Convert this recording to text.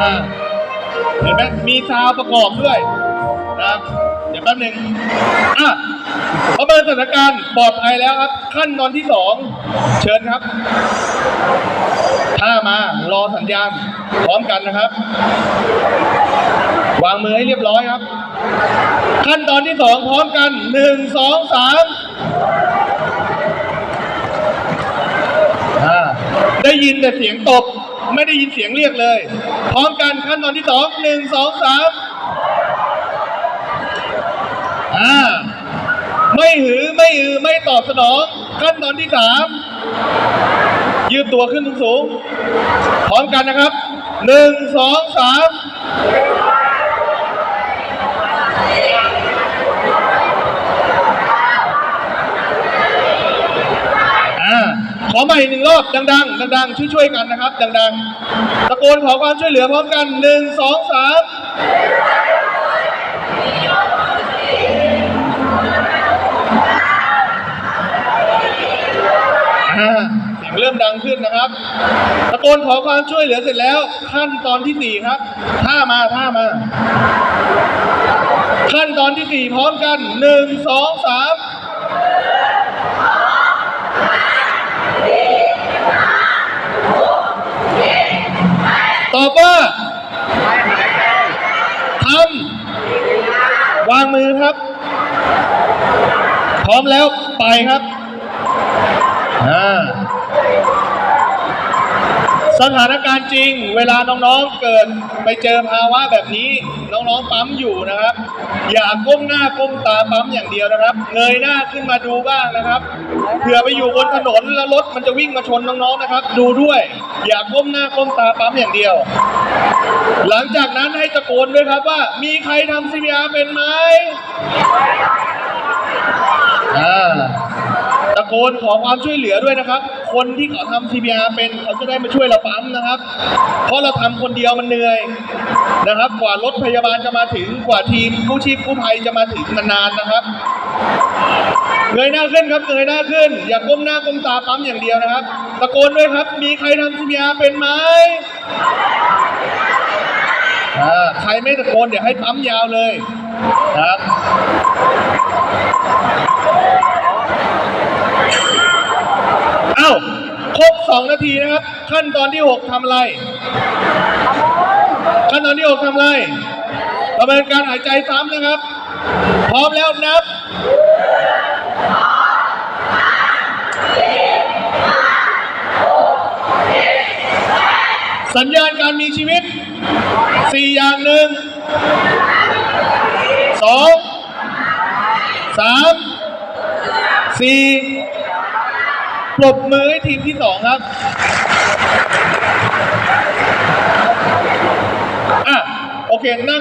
อ่าเห็นไหมมีซาวประกอบด้วยนะเดี๋ยวแป๊บหนึ่งอะประเมินสถานการณ์ปลอดภัยแล้วครับ ขั้นตอนที่สองเชิญครับ ถ้ามารอสัญญาณพร้อมกันนะครับ วางมือให้เรียบร้อยครับ ขั้นตอนที่สองพร้อมกันหนึ่งสองสามอ่าได้ ยินแต่เสียงตบ ไม่ได้ยินเสียงเรียกเลย พร้อมกันขั้นตอนที่สองหนึ่งสองสามอ่าไม่หือไม่อือไม่ตอบสนองขั้นตอนที่สามยืดตัวขึ้นสูง พร้อมกันนะครับหนึ่งสองสาม อ่า ขอใหม่หนึ่งรอบดังๆ ดังๆ ช่วยๆ กันนะครับ ดังๆ ตะโกนขอความช่วยเหลือพร้อมกันหนึ่งสองสามอ่าเสียงเริ่มดังขึ้นนะครับ ตะโกนขอความช่วยเหลือเสร็จแล้ว ขั้นตอนที่สี่ครับ ท่ามาท่ามา ขั้นตอนที่สี่พร้อมกันหนึ่งสองสาม ตอบว่าทำวาง มือครับ พร้อมแล้วไปครับ อ่า สถานการณ์จริง เวลาน้องๆเกิดไปเจอภาวะแบบนี้ น้องๆปั๊มอยู่นะครับ อย่าก้มหน้าก้มตาปั๊มอย่างเดียวนะครับ เงยหน้าขึ้นมาดูบ้างนะครับเผื่อไปอยู่บนถนนแล้วรถมันจะวิ่งมาชนน้องๆนะครับ ดูด้วย อย่าก้มหน้าก้มตาปั๊มอย่างเดียว หลังจากนั้นให้ตะโกนด้วยครับว่า มีใครทำ CPR เป็นไหมอ่าตะโกนขอความช่วยเหลือด้วยนะครับ คนที่เขาทำ CPR เป็นเขาจะได้มาช่วยเราปั๊มนะครับ เพราะเราทำคนเดียวมันเหนื่อยนะครับ กว่ารถพยาบาลจะมาถึงกว่าทีมกู้ชีพกู้ภัยจะมาถึงมันนานนะครับเงยหน้าขึ้นครับเงยหน้าขึ้น อย่าก้มหน้าก้มตาปั๊มอย่างเดียวนะครับ ตะโกนด้วยครับ มีใครทำ CPR เป็นไหมใครไม่ตะโกนเดี๋ยวให้ปั๊มยาวเลยครับ 2 นาทีนะครับ ขั้นตอนที่ 6ทำอะไร ขั้นตอนที่ 6ทำอะไรดำเนินการหายใจซ้ำนะครับ พร้อมแล้วนับสัญญาณการมีชีวิต 4 อย่างหนึ่ง2 3 4 ปรบมือให้ทีมที่สองครับอะโอเคนั่ง